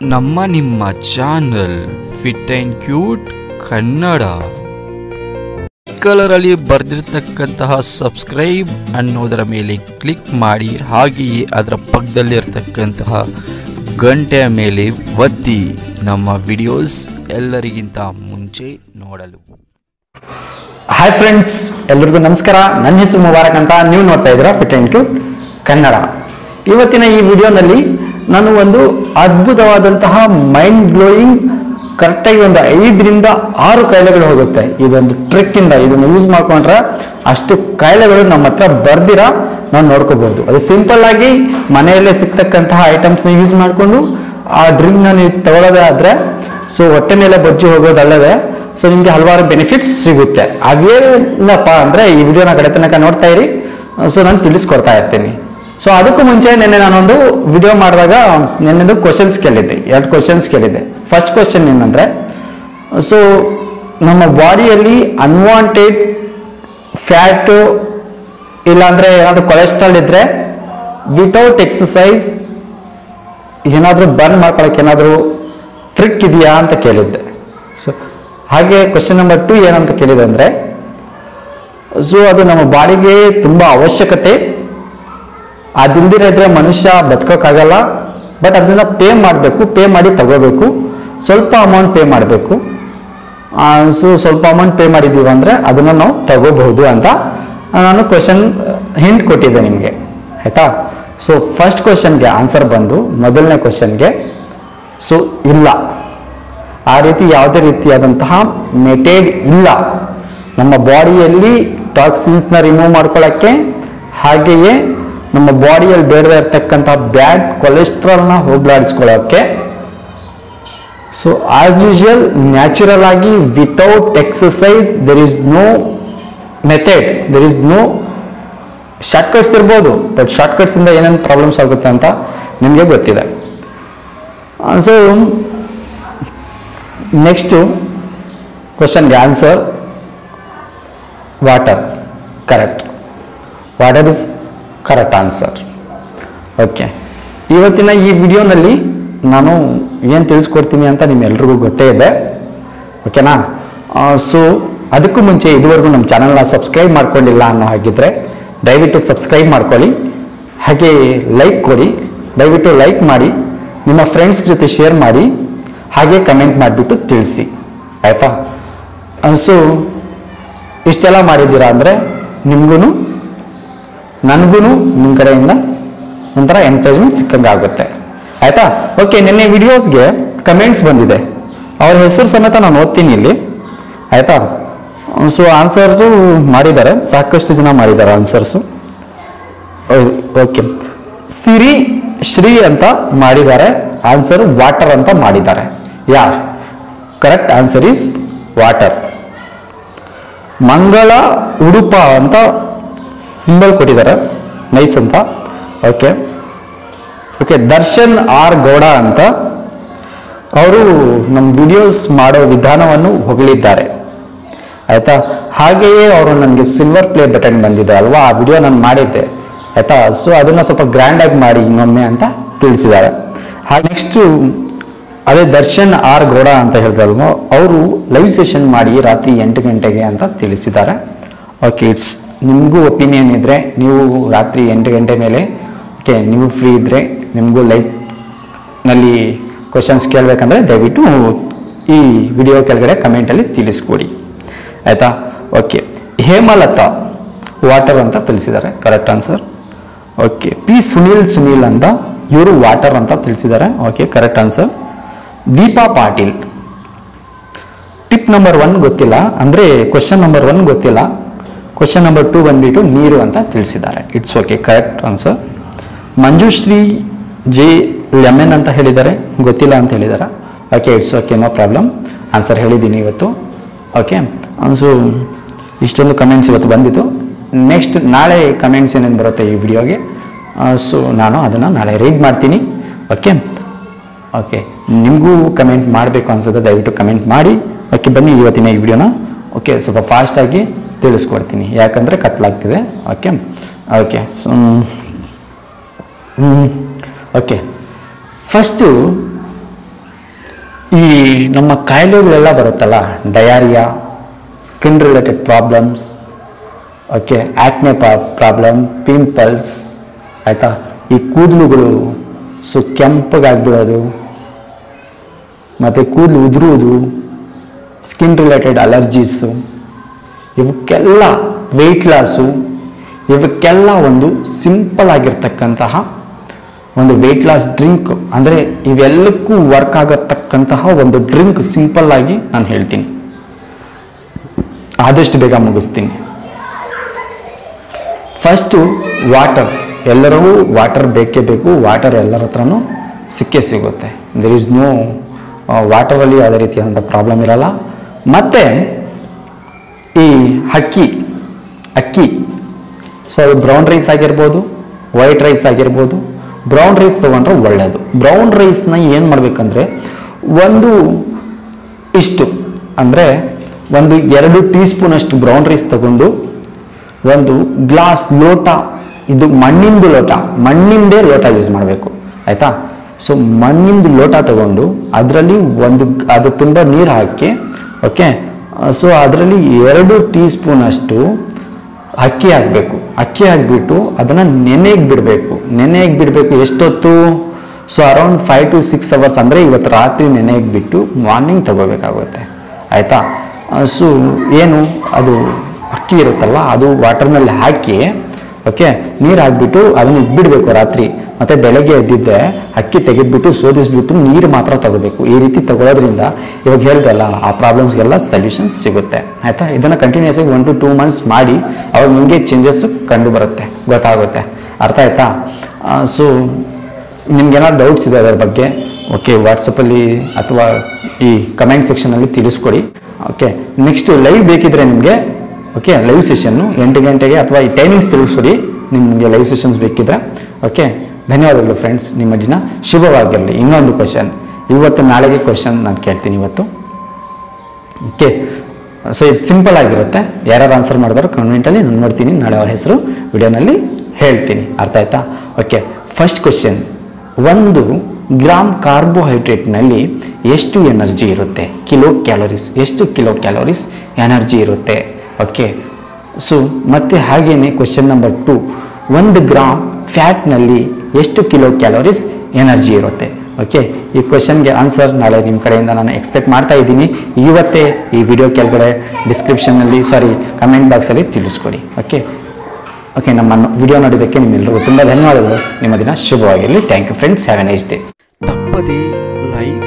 ನಮ್ಮ ನಿಮ್ಮ channel fit and cute Kannada. ಕಲರಲ್ಲಿ ಬರೆದಿರ್ತಕ್ಕಂತಹ ಸಬ್ಸ್ಕ್ರೈಬ್ ಅನ್ನೋದರ ಮೇಲೆ ಕ್ಲಿಕ್ ಮಾಡಿ, ಹಾಗೆಯೇ ಅದರ ಪಕ್ಕದಲ್ಲಿರ್ತಕ್ಕಂತಹ ಗಂಟೆಯ ಮೇಲೆ ಒತ್ತಿ ನಮ್ಮ ವಿಡಿಯೋಸ್ ಎಲ್ಲರಿಗಿಂತ ಮುಂಚೆ ನೋಡಲು. ಹಾಯ್ ಫ್ರೆಂಡ್ಸ್ ಎಲ್ರಿಗೂ ನಮಸ್ಕಾರ. ನನ್ನ ಹೆಸರು ಮುಬಾರಕ್ ಅಂತ ನೀವು ನೋಡ್ತಾ ಇದ್ದೀರಾ ಫಿಟ್ ಆ್ಯಂಡ್ ಕ್ಯೂಟ್ ಕನ್ನಡ. ಇವತ್ತಿನ ಈ ವಿಡಿಯೋನಲ್ಲಿ ನಾನು ಒಂದು ಅದ್ಭುತವಾದಂತಹ ಮೈಂಡ್ ಬ್ಲೋಯಿಂಗ್ ಕರೆಕ್ಟಾಗಿ ಒಂದು ಐದರಿಂದ ಆರು ಕಾಯಿಲೆಗಳು ಹೋಗುತ್ತೆ. ಇದೊಂದು ಟ್ರಿಕ್ ಇಂದ ಇದನ್ನು ಯೂಸ್ ಮಾಡ್ಕೊಂಡ್ರೆ ಅಷ್ಟು ಕಾಯಿಲೆಗಳು ನಮ್ಮ ಹತ್ರ ಬರ್ದಿರ ನಾವು ನೋಡ್ಕೋಬಹುದು ಅದು ಸಿಂಪಲ್ ಆಗಿ ಮನೆಯಲ್ಲೇ ಸಿಗ್ತಕ್ಕಂತಹ ಐಟಮ್ಸ್ನ ಯೂಸ್ ಮಾಡಿಕೊಂಡು ಆ ಡ್ರಿಂಕ್ನ ನೀವು ತಗೊಳ್ಳೋದೇ ಆದ್ರೆ ಸೊ ಹೊಟ್ಟೆ ಮೇಲೆ ಬೊಜ್ಜು ಹೋಗೋದಲ್ಲದೆ ಸೊ ನಿಮಗೆ ಹಲವಾರು ಬೆನಿಫಿಟ್ಸ್ ಸಿಗುತ್ತೆ. ಅವೇನಪ್ಪ ಅಂದ್ರೆ ಈ ವಿಡಿಯೋನ ಕಡೆ ತನಕ ನೋಡ್ತಾ ಇರಿ. ಸೊ ನಾನು ತಿಳಿಸ್ಕೊಡ್ತಾ ಇರ್ತೀನಿ. ಸೊ ಅದಕ್ಕೂ ಮುಂಚೆ ನಿನ್ನೆ ನಾನೊಂದು ವಿಡಿಯೋ ಮಾಡಿದಾಗ ನಿನ್ನೆದು ಕ್ವಶನ್ಸ್ ಕೇಳಿದ್ದೆ. ಎರಡು ಕ್ವಶನ್ಸ್ ಕೇಳಿದ್ದೆ. ಫಸ್ಟ್ ಕ್ವಶನ್ ಏನಂದ್ರೆ ಸೊ ನಮ್ಮ ಬಾಡಿಯಲ್ಲಿ ಅನ್ವಾಂಟೆಡ್ ಫ್ಯಾಟು ಇಲ್ಲಾಂದರೆ ಏನಾದರೂ ಕೊಲೆಸ್ಟ್ರಾಲ್ ಇದ್ರೆ ವಿತೌಟ್ ಎಕ್ಸಸೈಸ್ ಏನಾದರೂ ಬರ್ನ್ ಮಾಡ್ಕೊಳಕ್ಕೆ ಏನಾದರೂ ಟ್ರಿಕ್ ಇದೆಯಾ ಅಂತ ಕೇಳಿದ್ದೆ. ಸೊ ಹಾಗೆ ಕ್ವಶನ್ ನಂಬರ್ ಟು ಏನಂತ ಕೇಳಿದೆ ಅಂದರೆ ಸೊ ಅದು ನಮ್ಮ ಬಾಡಿಗೆ ತುಂಬ ಅವಶ್ಯಕತೆ. ಅದಿಂದಿರ ಇದ್ರೆ ಮನುಷ್ಯ ಬದುಕೋಕ್ಕಾಗಲ್ಲ ಬಟ್ ಅದನ್ನು ಪೇ ಮಾಡಬೇಕು ಪೇ ಮಾಡಿ ತಗೋಬೇಕು. ಸ್ವಲ್ಪ ಅಮೌಂಟ್ ಪೇ ಮಾಡಬೇಕು. ಸೊ ಸ್ವಲ್ಪ ಅಮೌಂಟ್ ಪೇ ಮಾಡಿದ್ದೀವಿ ಅಂದರೆ ಅದನ್ನು ನಾವು ತಗೋಬಹುದು ಅಂತ ನಾನು ಕ್ವಶನ್ ಹಿಂಟ್ ಕೊಟ್ಟಿದ್ದೆ ನಿಮಗೆ. ಆಯಿತಾ? ಸೊ ಫಸ್ಟ್ ಕ್ವಶನ್ಗೆ ಆನ್ಸರ್ ಬಂದು ಮೊದಲನೇ ಕ್ವಶನ್ಗೆ ಸೊ ಇಲ್ಲ. ಆ ರೀತಿ ಯಾವುದೇ ರೀತಿಯಾದಂತಹ ಮೆಟೇಡ್ ಇಲ್ಲ. ನಮ್ಮ ಬಾಡಿಯಲ್ಲಿ ಟಾಕ್ಸಿನ್ಸ್ನ ರಿಮೂವ್ ಮಾಡ್ಕೊಳ್ಳೋಕ್ಕೆ ಹಾಗೆಯೇ ನಮ್ಮ ಬಾಡಿಯಲ್ಲಿ ಬೇಡದೇ ಇರತಕ್ಕಂಥ ಬ್ಯಾಡ್ ಕೊಲೆಸ್ಟ್ರಾಲ್ನ ಹೋಗ್ಲಾಡಿಸ್ಕೊಳ್ಳೋಕ್ಕೆ ಸೊ ಆಸ್ ಯೂಶುವಲ್ ನ್ಯಾಚುರಲ್ ಆಗಿ without exercise there is no method there is no shortcuts ಇರ್ಬೋದು. ಬಟ್ ಶಾರ್ಟ್ಕಟ್ಸ್ ಇಂದ ಏನೇನು ಪ್ರಾಬ್ಲಮ್ಸ್ ಆಗುತ್ತೆ ಅಂತ ನಿಮಗೆ ಗೊತ್ತಿದೆ. ಸೊ ನೆಕ್ಸ್ಟು ಕ್ವಶನ್ಗೆ answer water correct water is correct answer. Okay. ಇವತ್ತಿನ ಈ ವಿಡಿಯೋನಲ್ಲಿ ನಾನು ಏನು ತಿಳಿಸ್ಕೊಡ್ತೀನಿ ಅಂತ ನಿಮ್ಮೆಲ್ರಿಗೂ ಗೊತ್ತೇ ಇದೆ. ಓಕೆನಾ? ಸೊ ಅದಕ್ಕೂ ಮುಂಚೆ ಇದುವರೆಗೂ ನಮ್ಮ ಚಾನಲ್ನ ಸಬ್ಸ್ಕ್ರೈಬ್ ಮಾಡ್ಕೊಂಡಿಲ್ಲ ಅನ್ನೋ ಹಾಗಿದ್ರೆ ದಯವಿಟ್ಟು ಸಬ್ಸ್ಕ್ರೈಬ್ ಮಾಡ್ಕೊಳ್ಳಿ. ಹಾಗೆ ಲೈಕ್ ಕೊಡಿ. ದಯವಿಟ್ಟು ಲೈಕ್ ಮಾಡಿ. ನಿಮ್ಮ ಫ್ರೆಂಡ್ಸ್ ಜೊತೆ ಶೇರ್ ಮಾಡಿ. ಹಾಗೆ ಕಮೆಂಟ್ ಮಾಡಿಬಿಟ್ಟು ತಿಳಿಸಿ. ಆಯಿತಾ? ಸೊ ಇಷ್ಟೆಲ್ಲ ಮಾಡಿದ್ದೀರಾ ಅಂದರೆ ನಿಮಗೂ ನನಗೂ ನಿಮ್ಮ ಕಡೆಯಿಂದ ಒಂಥರ ಎನ್ಕರೇಜ್ಮೆಂಟ್ ಸಿಕ್ಕಂಗೆ ಆಗುತ್ತೆ ಆಯಿತಾ? ಓಕೆ ನಿನ್ನೆ ವಿಡಿಯೋಸ್ಗೆ ಕಮೆಂಟ್ಸ್ ಬಂದಿದೆ. ಅವ್ರ ಹೆಸರು ಸಮೇತ ನಾನು ಓದ್ತೀನಿ ಇಲ್ಲಿ. ಆಯಿತಾ? ಸೊ ಆನ್ಸರ್ದು ಮಾಡಿದ್ದಾರೆ. ಸಾಕಷ್ಟು ಜನ ಮಾಡಿದ್ದಾರೆ ಆನ್ಸರ್ಸು ಓಕೆ ಸಿರಿ, ಶ್ರೀ ಅಂತ ಮಾಡಿದ್ದಾರೆ. ಆನ್ಸರ್ ವಾಟರ್ ಅಂತ ಮಾಡಿದ್ದಾರೆ. Yeah? Correct answer is water Mangala Udupa ಅಂತ ಸಿಂಬಲ್ ಕೊಟ್ಟಿದ್ದಾರೆ. ನೈಸ್ ಅಂತ. Okay okay Darshan R Gowda ಅಂತ. ಅವರು ನಮ್ಮ ವಿಡಿಯೋಸ್ ಮಾಡೋ ವಿಧಾನವನ್ನು ಹೊಗಳಿದ್ದಾರೆ. ಆಯಿತಾ? ಹಾಗೆಯೇ ಅವರು ನನಗೆ ಸಿಲ್ವರ್ ಪ್ಲೇ ಬಟನ್ ಬಂದಿದೆ ಅಲ್ವಾ? ಆ ವಿಡಿಯೋ ನಾನು ಮಾಡಿದ್ದೆ. ಆಯಿತಾ? ಸೊ ಅದನ್ನು ಸ್ವಲ್ಪ ಗ್ರ್ಯಾಂಡಾಗಿ ಮಾಡಿ ಇನ್ನೊಮ್ಮೆ ಅಂತ ತಿಳಿಸಿದ್ದಾರೆ. ಹಾಗೆ ನೆಕ್ಸ್ಟು ಅದೇ ದರ್ಶನ್ ಆರ್ ಗೌಡ ಅಂತ ಹೇಳ್ತಾರಲ್ವೋ, ಅವರು ಲೈವ್ ಸೆಷನ್ ಮಾಡಿ ರಾತ್ರಿ ಎಂಟು ಗಂಟೆಗೆ ಅಂತ ತಿಳಿಸಿದ್ದಾರೆ. ಓಕೆ ಇಟ್ಸ್ ನಿಮಗೂ ಒಪಿನಿಯನ್ ಇದ್ದರೆ ನೀವು ರಾತ್ರಿ ಎಂಟು ಗಂಟೆ ಮೇಲೆ, ಓಕೆ, ನೀವು ಫ್ರೀ ಇದ್ದರೆ ನಿಮಗೂ ಲೈಫ್ನಲ್ಲಿ ಕ್ವಶನ್ಸ್ ಕೇಳಬೇಕಂದ್ರೆ ದಯವಿಟ್ಟು ಈ ವಿಡಿಯೋ ಕೆಳಗಡೆ ಕಮೆಂಟಲ್ಲಿ ತಿಳಿಸ್ಕೊಡಿ. ಆಯಿತಾ? ಓಕೆ, ಹೇಮಲತಾ ವಾಟರ್ ಅಂತ ತಿಳಿಸಿದ್ದಾರೆ correct answer okay, P Sunil Sunil ಅಂತ, ಇವರು ವಾಟರ್ ಅಂತ ತಿಳಿಸಿದ್ದಾರೆ, okay correct answer Deepa Patil. Tip number one ಗೊತ್ತಿಲ್ಲ, ಅಂದರೆ ಕ್ವಶನ್ ನಂಬರ್ ಒನ್ ಗೊತ್ತಿಲ್ಲ. ಕ್ವಶನ್ ನಂಬರ್ ಟೂ ಬಂದ್ಬಿಟ್ಟು ನೀರು ಅಂತ ತಿಳಿಸಿದ್ದಾರೆ. It's okay correct answer Manjushree J lemon ಅಂತ ಹೇಳಿದ್ದಾರೆ. ಗೊತ್ತಿಲ್ಲ ಅಂತ ಹೇಳಿದ್ದಾರೆ. Okay it's okay no problem answer ಹೇಳಿದ್ದೀನಿ ಇವತ್ತು. ಓಕೆ ಸೊ ಇಷ್ಟೊಂದು ಕಮೆಂಟ್ಸ್ ಇವತ್ತು ಬಂದಿತ್ತು. ನೆಕ್ಸ್ಟ್ ನಾಳೆ ಕಮೆಂಟ್ಸ್ ಏನೇನು ಬರುತ್ತೆ ಈ ವಿಡಿಯೋಗೆ? ಸೊ ನಾನು ಅದನ್ನು ನಾಳೆ ರೀಡ್ ಮಾಡ್ತೀನಿ. ಓಕೆ ಓಕೆ ನಿಮಗೂ ಕಮೆಂಟ್ ಮಾಡಬೇಕು ಅನ್ಸುತ್ತೆ, ದಯವಿಟ್ಟು ಕಮೆಂಟ್ ಮಾಡಿ. ಓಕೆ ಬನ್ನಿ ಇವತ್ತಿನ ಈ ವಿಡಿಯೋನ. ಓಕೆ ಸ್ವಲ್ಪ ಫಾಸ್ಟಾಗಿ ತಿಳಿಸ್ಕೊಡ್ತೀನಿ. ಯಾಕಂದರೆ ಕತ್ಲಾಗ್ತಿದೆ. Okay okay so okay first ಈ ನಮ್ಮ ಕಾಯಿಲೆಗಳೆಲ್ಲ ಬರುತ್ತಲ್ಲ? Diarrhoea skin related problems okay acne problem pimples ಆಯಿತಾ? ಈ ಕೂದಲುಗಳು ಸೊ ಕೆಂಪಗಾಗ್ಬಿಡೋದು. ಮತ್ತು ಕೂದಲು ಉದುರುವುದು ಸ್ಕಿನ್ ರಿಲೇಟೆಡ್ ಅಲರ್ಜೀಸು ಇವಕ್ಕೆಲ್ಲ ವೆಯ್ಟ್ ಲಾಸು ಇವಕ್ಕೆಲ್ಲ ಒಂದು ಸಿಂಪಲ್ ಆಗಿರ್ತಕ್ಕಂತಹ ಒಂದು ವೆಯ್ಟ್ ಲಾಸ್ ಡ್ರಿಂಕ್ ಅಂದರೆ ಇವೆಲ್ಲಕ್ಕೂ ವರ್ಕ್ ಆಗತಕ್ಕಂತಹ ಒಂದು ಡ್ರಿಂಕ್ ಸಿಂಪಲ್ ಆಗಿ ನಾನು ಹೇಳ್ತೀನಿ. ಆದಷ್ಟು ಬೇಗ ಮುಗಿಸ್ತೀನಿ. ಫಸ್ಟು ವಾಟರ್ ಎಲ್ಲರಿಗೂ ವಾಟರ್ ಬೇಕೇ ಬೇಕು ವಾಟರ್ ಎಲ್ಲರ ಹತ್ರನೂ ಸಿಕ್ಕೇ ಸಿಗುತ್ತೆ. ದೇರ್ ಈಸ್ ನೋ ವಾಟರಲ್ಲಿ ಯಾವುದೇ ರೀತಿಯಾದಂಥ ಪ್ರಾಬ್ಲಮ್ ಇರಲ್ಲ. ಮತ್ತು ಈ ಅಕ್ಕಿ ಅಕ್ಕಿ. ಸೊ ಅದು ಬ್ರೌನ್ ರೈಸ್ ಆಗಿರ್ಬೋದು ವೈಟ್ ರೈಸ್ ಆಗಿರ್ಬೋದು. ಬ್ರೌನ್ ರೈಸ್ ತೊಗೊಂಡ್ರೆ ಒಳ್ಳೆಯದು ಬ್ರೌನ್ ರೈಸ್ನ ಏನು ಮಾಡಬೇಕಂದ್ರೆ, ಒಂದು ಇಷ್ಟು, ಅಂದರೆ ಒಂದು ಎರಡು ಟೀ ಸ್ಪೂನಷ್ಟು ಬ್ರೌನ್ ರೈಸ್ ತಗೊಂಡು, ಒಂದು ಗ್ಲಾಸ್ ಲೋಟ, ಇದು ಮಣ್ಣಿಂದು ಲೋಟ, ಮಣ್ಣಿಂದೇ ಲೋಟ ಯೂಸ್ ಮಾಡಬೇಕು. ಆಯಿತಾ? ಸೊ ಮಣ್ಣಿಂದು ಲೋಟ ತಗೊಂಡು, ಅದರಲ್ಲಿ ಒಂದು, ಅದು ತುಂಬ ನೀರು ಹಾಕಿ ಓಕೆ ಸೊ ಅದರಲ್ಲಿ ಎರಡು ಟೀ ಸ್ಪೂನಷ್ಟು ಅಕ್ಕಿ ಹಾಕಬೇಕು. ಅಕ್ಕಿ ಹಾಕ್ಬಿಟ್ಟು ಅದನ್ನು ನೆನೆಗೆ ಬಿಡಬೇಕು. ನೆನೆಗೆ ಬಿಡಬೇಕು ಎಷ್ಟೊತ್ತು? So around five to six hours ಅಂದರೆ ಇವತ್ತು ರಾತ್ರಿ ನೆನೆಗೆ ಬಿಟ್ಟು ಮಾರ್ನಿಂಗ್ ತಗೋಬೇಕಾಗುತ್ತೆ. ಆಯಿತಾ? ಸೊ ಏನು? ಅದು ಅಕ್ಕಿ ಇರುತ್ತಲ್ಲ, ಅದು ವಾಟರ್ನಲ್ಲಿ ಹಾಕಿ ಓಕೆ ನೀರು ಹಾಕ್ಬಿಟ್ಟು ಅದನ್ನು ಇಟ್ಬಿಡಬೇಕು ರಾತ್ರಿ. ಮತ್ತು ಬೆಳಗ್ಗೆ ಎದ್ದಿದ್ದೆ, ಅಕ್ಕಿ ತೆಗೆದ್ಬಿಟ್ಟು ಶೋಧಿಸ್ಬಿಟ್ಟು ನೀರು ಮಾತ್ರ ತಗೋಬೇಕು. ಈ ರೀತಿ ತಗೊಳ್ಳೋದ್ರಿಂದ ಇವಾಗ ಹೇಳ್ದಲ್ಲ ಆ ಪ್ರಾಬ್ಲಮ್ಸ್ಗೆಲ್ಲ ಸಲ್ಯೂಷನ್ಸ್ ಸಿಗುತ್ತೆ. ಆಯಿತಾ? ಇದನ್ನು ಕಂಟಿನ್ಯೂಸ್ ಆಗಿ ಒನ್ ಟು ಟೂ ಮಂತ್ಸ್ ಮಾಡಿ ಅವಾಗ ನಿಮಗೆ ಚೇಂಜಸ್ ಕಂಡು ಬರುತ್ತೆ ಗೊತ್ತಾಗುತ್ತೆ. ಅರ್ಥ ಆಯ್ತಾ? ಸೊ ನಿಮ್ಗೇನಾದ್ರು ಡೌಟ್ಸ್ ಇದೆ ಅದರ ಬಗ್ಗೆ ಓಕೆ ವಾಟ್ಸಪ್ಪಲ್ಲಿ ಅಥವಾ ಈ ಕಮೆಂಟ್ ಸೆಕ್ಷನಲ್ಲಿ ತಿಳಿಸ್ಕೊಡಿ. ಓಕೆ ನೆಕ್ಸ್ಟ್ ಲೈವ್ ಬೇಕಿದ್ರೆ ನಿಮಗೆ ಓಕೆ ಲೈವ್ ಸೆಷನ್ನು ಎಂಟು ಗಂಟೆಗೆ ಅಥವಾ ಈ ಟೈಮಿಂಗ್ಸ್ ತಿಳಿಸ್ಕೊಡಿ, ನಿಮಗೆ ಲೈವ್ ಸೆಷನ್ಸ್ ಬೇಕಿದ್ರೆ ಓಕೆ ಧನ್ಯವಾದಗಳು ಫ್ರೆಂಡ್ಸ್ ನಿಮ್ಮ ದಿನ ಶುಭವಾಗಿರಲಿ. ಇನ್ನೊಂದು ಕ್ವಶನ್ ಇವತ್ತು ನಾಳೆಗೆ ಕ್ವಶನ್ ನಾನು ಕೇಳ್ತೀನಿ ಇವತ್ತು. ಓಕೆ ಸೊ ಇದು ಸಿಂಪಲ್ ಆಗಿರುತ್ತೆ. ಯಾರ್ಯಾರು ಆನ್ಸರ್ ಮಾಡಿದಾರೋ ಕಮೆಂಟಲ್ಲಿ ನಾನು ನೋಡ್ತೀನಿ. ನಾಳೆ ಅವರ ಹೆಸರು ವಿಡಿಯೋನಲ್ಲಿ ಹೇಳ್ತೀನಿ. ಅರ್ಥ ಆಯ್ತಾ? ಓಕೆ ಫಸ್ಟ್ ಕ್ವಶನ್ ಒಂದು ಗ್ರಾಮ್ ಕಾರ್ಬೋಹೈಡ್ರೇಟ್ನಲ್ಲಿ ಎಷ್ಟು ಎನರ್ಜಿ ಇರುತ್ತೆ? ಕಿಲೋ ಕ್ಯಾಲೋರೀಸ್ ಎಷ್ಟು ಕಿಲೋ ಕ್ಯಾಲೋರೀಸ್ ಎನರ್ಜಿ ಇರುತ್ತೆ? ಓಕೆ ಸೊ ಮತ್ತೆ ಹಾಗೇನೆ ಕ್ವಶನ್ ನಂಬರ್ ಟು ಒಂದು ಗ್ರಾಮ್ ಫ್ಯಾಟ್ನಲ್ಲಿ ಎಷ್ಟು ಕಿಲೋ ಕ್ಯಾಲೋರೀಸ್ ಎನರ್ಜಿ ಇರುತ್ತೆ. ಓಕೆ ಈ ಕ್ವಶನ್ಗೆ ಆನ್ಸರ್ ನಾಳೆ ನಿಮ್ಮ ಕಡೆಯಿಂದ ನಾನು ಎಕ್ಸ್ಪೆಕ್ಟ್ ಮಾಡ್ತಾ ಇದ್ದೀನಿ. ಇವತ್ತೇ ಈ ವಿಡಿಯೋ ಕೆಳಗಡೆ ಡಿಸ್ಕ್ರಿಪ್ಷನ್ನಲ್ಲಿ ಸಾರಿ ಕಮೆಂಟ್ ಬಾಕ್ಸಲ್ಲಿ ತಿಳಿಸ್ಕೊಡಿ. ಓಕೆ ಓಕೆ ನಮ್ಮ ವಿಡಿಯೋ ನೋಡಿದ್ದಕ್ಕೆ ನಿಮ್ಮೆಲ್ಲರಿಗೂ ತುಂಬ ಧನ್ಯವಾದಗಳು. ನಿಮ್ಮ ದಿನ ಶುಭವಾಗಿರಲಿ thank you friends have a nice day ತಪ್ಪದೇ ಲೈಕ್